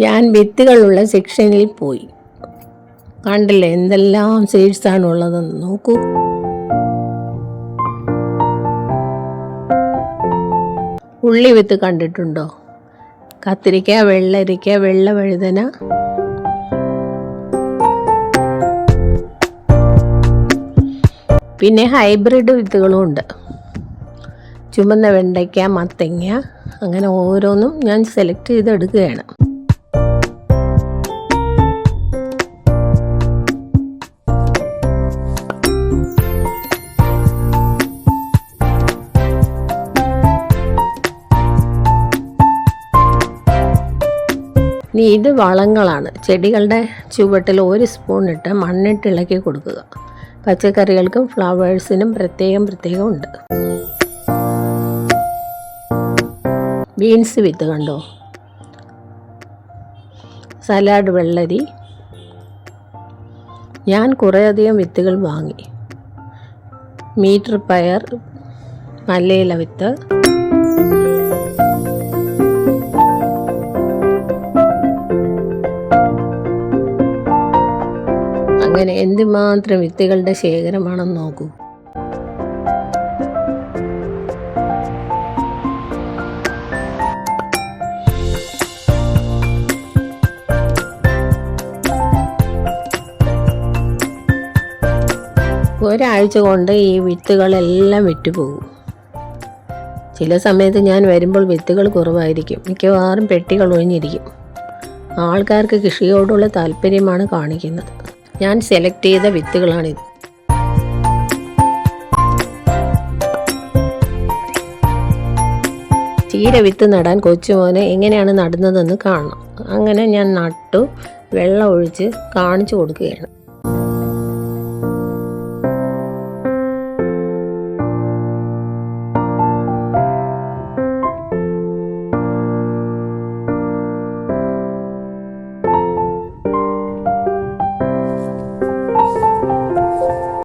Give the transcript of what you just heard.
ഞാൻ വിത്തുകളുള്ള സെക്ഷനിൽ പോയി. കണ്ടല്ലേ എന്തെല്ലാം സീഡ്സാണ് ഉള്ളതെന്ന് നോക്കൂ. ഉള്ളി വിത്ത് കണ്ടിട്ടുണ്ടോ? കത്തിരിക്ക വെള്ളരിക്ക വെള്ള വഴുതന. പിന്നെ ഹൈബ്രിഡ് വിത്തുകളും ഉണ്ട്. ചുമന്ന വെണ്ടയ്ക്ക മത്തങ്ങ അങ്ങനെ ഓരോന്നും ഞാൻ സെലക്ട് ചെയ്തെടുക്കുകയാണ്. ഇനി ഇത് വളങ്ങളാണ്. ചെടികളുടെ ചുവട്ടിൽ ഒരു സ്പൂൺ ഇട്ട് മണ്ണിട്ട് ഇളക്കി കൊടുക്കുക. പച്ചക്കറികൾക്കും ഫ്ലവേഴ്സിനും പ്രത്യേകം പ്രത്യേകം ഉണ്ട്. ബീൻസ് വിത്ത് കണ്ടോ? സലാഡ് വെള്ളരി. ഞാൻ കുറേയധികം വിത്തുകൾ വാങ്ങി. മീറ്റർ പയർ മല്ലയില വിത്ത്. അങ്ങനെ എന്തുമാത്രം വിത്തുകളുടെ ശേഖരമാണെന്ന് നോക്കൂ. ഒരാഴ്ച കൊണ്ട് ഈ വിത്തുകളെല്ലാം വിറ്റുപോകും. ചില സമയത്ത് ഞാൻ വരുമ്പോൾ വിത്തുകൾ കുറവായിരിക്കും. മിക്കവാറും പെട്ടികൾ ഒഴിഞ്ഞിരിക്കും. ആൾക്കാർക്ക് കൃഷിയോടുള്ള താല്പര്യമാണ് കാണിക്കുന്നത്. ഞാൻ സെലക്ട് ചെയ്ത വിത്തുകളാണിത്. ചീര വിത്ത് നടാൻ കൊച്ചുമോനെ എങ്ങനെയാണ് നടുന്നതെന്ന് കാണണം. അങ്ങനെ ഞാൻ നട്ടു വെള്ളം ഒഴിച്ച് കാണിച്ചു കൊടുക്കുകയാണ്.